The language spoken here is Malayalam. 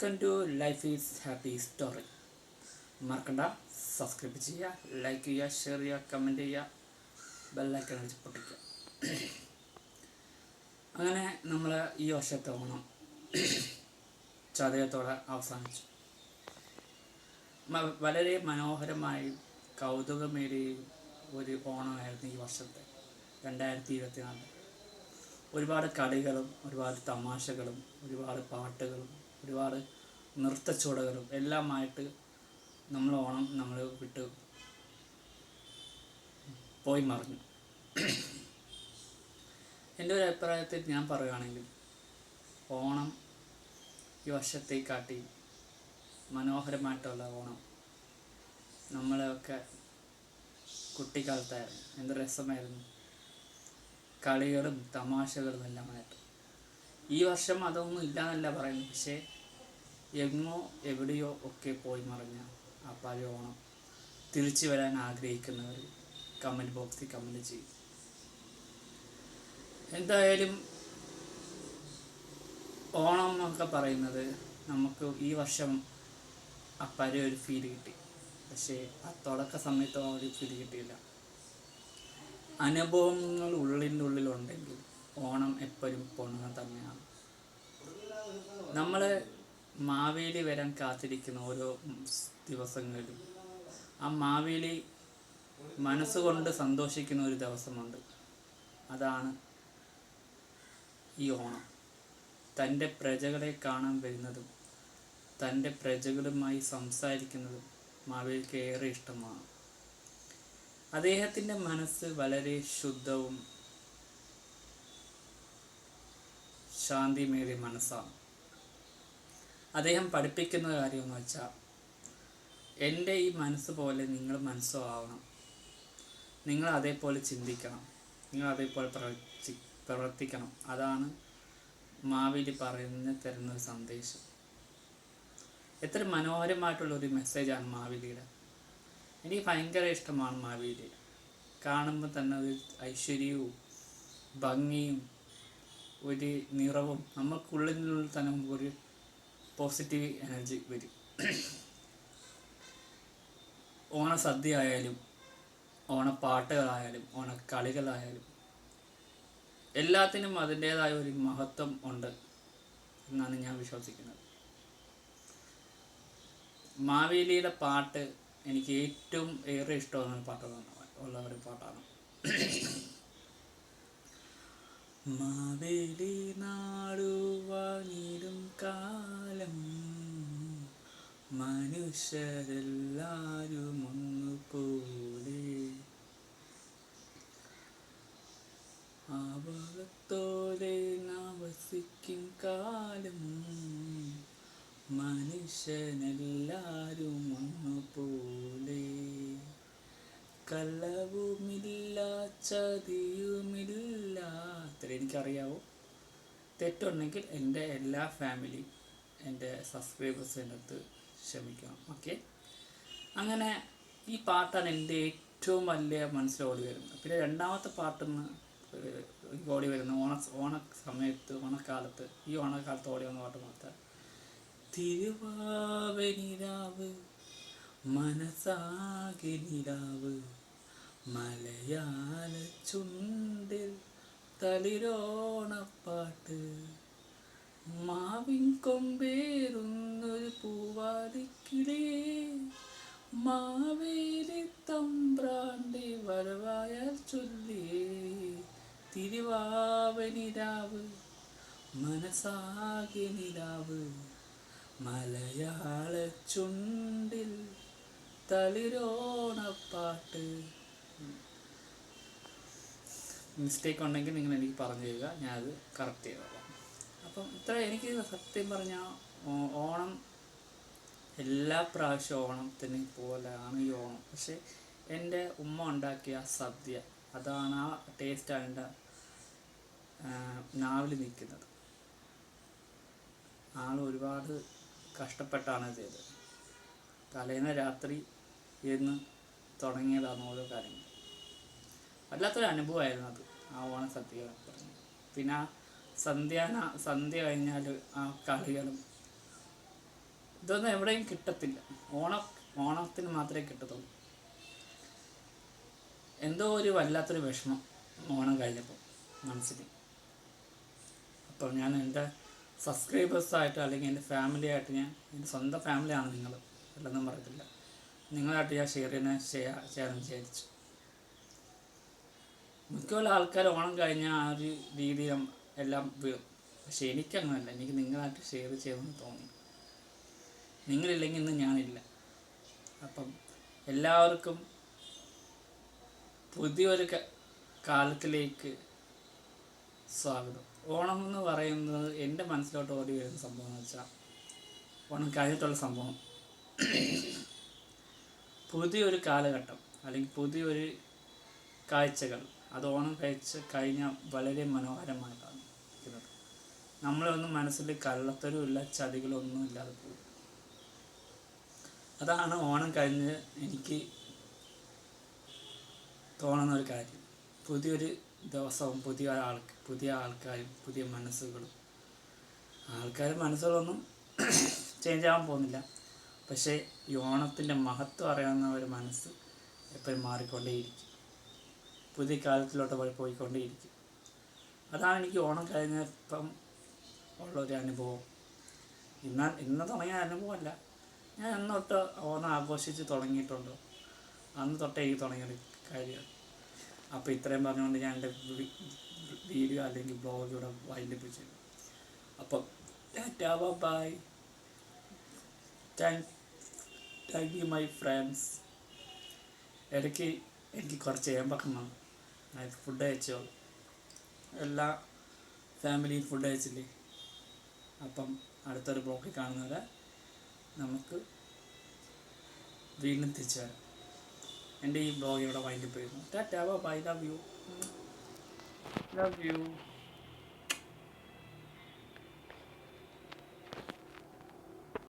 Welcome life is happy story മറക്കണ്ട സബ്സ്ക്രൈബ് ചെയ്യുക ലൈക്ക് ചെയ്യുക ഷെയർ ചെയ്യുക കമന്റ് ചെയ്യുക ബെല്ലൈക്കൺ അടിച്ച് പൊട്ടിക്കുക. അങ്ങനെ നമ്മൾ ഈ വർഷത്തെ ഓണം ചതയത്തോടെ അവസാനിച്ചു. വളരെ മനോഹരമായി കൗതുകമേറിയ ഒരു ഓണമായിരുന്നു ഈ വർഷത്തെ രണ്ടായിരത്തി ഇരുപത്തിനാല്. ഒരുപാട് കളികളും ഒരുപാട് തമാശകളും ഒരുപാട് പാട്ടുകളും ഒരുപാട് നൃത്തച്ചുവടുകളും എല്ലാമായിട്ട് നമ്മൾ ഓണം നമ്മൾ വിട്ട് പോയി മറിഞ്ഞു. എന്റെ ഒരു അഭിപ്രായത്തിൽ ഞാൻ പറയുകയാണെങ്കിൽ ഓണം ഈ വർഷത്തെക്കാട്ടി മനോഹരമായിട്ടുള്ള ഓണം നമ്മളെയൊക്കെ കുട്ടിക്കാലത്തായിരുന്നു. എന്ത് രസമായിരുന്നു. കളികളും തമാശകളും എല്ലാമായിട്ട്. ഈ വർഷം അതൊന്നും ഇല്ല എന്നല്ല പറയുന്നത്. പക്ഷേ എങ്ങോ എവിടെയോ ഒക്കെ പോയി മറിഞ്ഞ ആ പഴയ ഓണം തിരിച്ചു വരാൻ ആഗ്രഹിക്കുന്നവർ കമന്റ് ബോക്സിൽ കമന്റ് ചെയ്യും. എന്തായാലും ഓണം എന്നൊക്കെ പറയുന്നത് നമുക്ക് ഈ വർഷം അപ്പാരെ ഒരു ഫീൽ കിട്ടി. പക്ഷേ ആ തുടക്ക സമയത്ത് ആ ഒരു ഫീൽ കിട്ടിയില്ല. അനുഭവങ്ങൾ ഉള്ളിന്റെ ഉള്ളിലുണ്ടെങ്കിൽ ഓണം എപ്പോഴും പൊണ്ണ തന്നെയാണ്. നമ്മൾ മാവേലി വരാൻ കാത്തിരിക്കുന്ന ഓരോ ദിവസങ്ങളിലും ആ മാവേലി മനസ്സുകൊണ്ട് സന്തോഷിക്കുന്ന ഒരു ദിവസമുണ്ട്. അതാണ് ഈ ഓണം. തന്റെ പ്രജകളെ കാണാൻ വരുന്നതും തന്റെ പ്രജകളുമായി സംസാരിക്കുന്നതും മാവേലിക്ക് ഏറെ ഇഷ്ടമാണ്. അദ്ദേഹത്തിന്റെ മനസ്സ് വളരെ ശുദ്ധവും ശാന്തിമേറിയ മനസ്സാണ്. അദ്ദേഹം പഠിപ്പിക്കുന്ന കാര്യമെന്ന് വെച്ചാൽ എന്റെ ഈ മനസ്സ് പോലെ നിങ്ങൾ മനസ്സോ ആവണം. നിങ്ങൾ അതേപോലെ ചിന്തിക്കണം. നിങ്ങൾ അതേപോലെ പ്രവർത്തി പ്രവർത്തിക്കണം. അതാണ് മാവേലി പറയുന്ന തരുന്ന ഒരു സന്ദേശം. എത്ര മനോഹരമായിട്ടുള്ള ഒരു മെസ്സേജാണ് മാവേലിയുടെ. എനിക്ക് ഭയങ്കര ഇഷ്ടമാണ് മാവേലി. കാണുമ്പോൾ തന്നെ ഒരു ഐശ്വര്യവും ഭംഗിയും ഒരു നിറവും നമുക്കുള്ളിനുള്ളിൽ തന്നെ ഒരു പോസിറ്റീവ് എനർജി വരും. ഓണസദ്യ ആയാലും ഓണപ്പാട്ടുകളായാലും ഓണക്കളികളായാലും എല്ലാത്തിനും അതിന്റേതായ ഒരു മഹത്വം ഉണ്ട് എന്നാണ് ഞാൻ വിശ്വസിക്കുന്നത്. മാവേലിയുടെ പാട്ട് എനിക്ക് ഏറ്റവും ഏറെ ഇഷ്ടമുള്ള പാട്ടുകളാണ് ഉള്ള ഒരു പാട്ടാണ്. മാവേലി നാടുവാനിടും കാലം. മനുഷ്യരെല്ലാരും ഒന്നുപോലെ ആവളത്തോടെ നവസിക്കും കാലം. മനുഷ്യനെല്ലാരും ഒന്നുപോലെ കള്ളവുമില്ല ചതിയും എനിക്കറിയാവോ. തെറ്റുണ്ടെങ്കിൽ എന്റെ എല്ലാ ഫാമിലി എന്റെ സബ്സ്ക്രൈബേഴ്സിന്റെ അടുത്ത് ക്ഷമിക്കണം. ഓക്കെ അങ്ങനെ ഈ പാട്ടാണ് എന്റെ ഏറ്റവും വലിയ മനസ്സിൽ ഓടി വരുന്നത്. പിന്നെ രണ്ടാമത്തെ പാട്ടെന്ന് ഓടി വരുന്ന. ഓണ ഓണ സമയത്ത് ഓണക്കാലത്ത് ഈ ഓണക്കാലത്ത് ഓടി വന്ന പാട്ട് മാത്രം. തിരുവാവനിരാവ് മനസാകെ നിലാവ് മലയാള ചുണ്ടിൽ തളിരോണപ്പാട്ട്. മാവിൻ കൊമ്പേറുന്നൊരു പൂവാലിക്കിളേ. മാവേലി തമ്പ്രാണ്ടി വരവായാൽ ചൊല്ലേ. തിരുവാവനിരാവ് മനസാകെ നിലാവ്. മലയാള ചുണ്ടിൽ തളിരോണപ്പാട്ട്. മിസ്റ്റേക്ക് ഉണ്ടെങ്കിൽ നിങ്ങൾ എനിക്ക് പറഞ്ഞു തരിക ഞാനത് കറക്റ്റ് ചെയ്തോളാം. അപ്പം ഇത്ര എനിക്ക് സത്യം പറഞ്ഞാൽ ഓണം എല്ലാ പ്രാവശ്യവും ഓണത്തിന് പോലെയാണ് ഈ ഓണം. പക്ഷേ എന്റെ ഉമ്മ ഉണ്ടാക്കിയ സദ്യ അതാണ് ആ ടേസ്റ്റാണ് എന്റെ നാവിൽ നിൽക്കുന്നത്. ആൾ ഒരുപാട് കഷ്ടപ്പെട്ടാണ് ചെയ്തത്. തലേന്ന് രാത്രി ഇരുന്ന് തുടങ്ങിയതാണ് ഓരോ കാര്യങ്ങൾ. വല്ലാത്തൊരു അനുഭവമായിരുന്നു അത് ആ ഓണ സദ്യ പിന്നെ ആ സന്ധ്യാന സന്ധ്യ കഴിഞ്ഞാൽ ആ കളികളും. ഇതൊന്നും എവിടെയും കിട്ടത്തില്ല. ഓണം ഓണത്തിന് മാത്രമേ കിട്ടത്തുള്ളൂ. എന്തോ ഒരു വല്ലാത്തൊരു വിഷമം ഓണം കഴിഞ്ഞപ്പോൾ മനസ്സിൽ അപ്പോൾ ഞാൻ എന്റെ സബ്സ്ക്രൈബേഴ്സായിട്ട് അല്ലെങ്കിൽ എന്റെ ഫാമിലി ആയിട്ട് ഞാൻ എന്റെ സ്വന്തം ഫാമിലിയാണ് നിങ്ങൾ അല്ലെന്നും പറയത്തില്ല നിങ്ങളായിട്ട് ഞാൻ ഷെയർ ചെയ്യുന്ന ചെയ്യാൻ ചെയ്യാമെന്ന് വിചാരിച്ചു. മിക്കുള്ള ആൾക്കാർ ഓണം കഴിഞ്ഞ ആ ഒരു രീതിയിൽ എല്ലാം വീഴും പക്ഷെ എനിക്കങ്ങനല്ല. എനിക്ക് നിങ്ങളായിട്ട് ഷെയർ ചെയ്യണമെന്ന് തോന്നി. നിങ്ങളില്ലെങ്കിൽ ഇന്ന് ഞാനില്ല. അപ്പം എല്ലാവർക്കും പുതിയൊരു കാലത്തിലേക്ക് സ്വാഗതം. ഓണം എന്ന് പറയുന്നത് എന്റെ മനസ്സിലോട്ട് ഓടി വരുന്ന സംഭവം എന്ന് വെച്ചാൽ ഓണം കഴിഞ്ഞിട്ടുള്ള സംഭവം. പുതിയൊരു കാലഘട്ടം അല്ലെങ്കിൽ പുതിയൊരു കാഴ്ചകൾ അത് ഓണം കഴിച്ച് കഴിഞ്ഞാൽ വളരെ മനോഹരമായിട്ടാണ് ഇരിക്കുന്നത് നമ്മളൊന്നും മനസ്സിൽ കള്ളത്തരവുമില്ല ചതികളൊന്നും ഇല്ലാതെ പോകും. അതാണ് ഓണം കഴിഞ്ഞ് എനിക്ക് തോന്നുന്ന ഒരു കാര്യം. പുതിയൊരു ദിവസവും പുതിയ ആൾക്ക് പുതിയ ആൾക്കാരും പുതിയ മനസ്സുകളും. ആൾക്കാർ മനസ്സുകളൊന്നും ചേഞ്ച് ആവാൻ പോകുന്നില്ല. പക്ഷേ ഈ ഓണത്തിന്റെ മഹത്വം അറിയാവുന്ന ഒരു മനസ്സ് എപ്പോഴും മാറിക്കൊണ്ടേയിരിക്കും. പുതിയ കാലത്തിലോട്ട് പോയിക്കൊണ്ടേയിരിക്കും. അതാണ് എനിക്ക് ഓണം കഴിഞ്ഞപ്പം ഉള്ള ഒരു അനുഭവം. ഇന്ന ഇന്ന് തുടങ്ങിയ അനുഭവമല്ല. ഞാൻ അന്ന് തൊട്ട് ഓണം ആഘോഷിച്ച് തുടങ്ങിയിട്ടുണ്ട്. അന്ന് തൊട്ടേ എനിക്ക് തുടങ്ങിയൊരു കാര്യമാണ്. അപ്പോൾ ഇത്രയും പറഞ്ഞുകൊണ്ട് ഞാൻ എന്റെ വീഡിയോ അല്ലെങ്കിൽ ബ്ലോഗ് ഇവിടെ വൈൻഡപ്പ് ചെയ്തു അപ്പം tata bye thank thank you my friends ഇടയ്ക്ക് എനിക്ക് കുറച്ച് ഏമ്പക്കം ഞാൻ ഫുഡ് അയച്ചോ എല്ലാ ഫാമിലിയും ഫുഡ് അയച്ചില്ലേ അപ്പം അടുത്തൊരു ബ്ലോക്കിൽ കാണുന്നവരെ നമുക്ക് വീണ്ടും തിരിച്ചു വരാം. എന്റെ ഈ ബ്ലോഗ് ഇവിടെ വൈൻഡപ്പ് ചെയ്യുന്നു. Tata bye love you. Love you.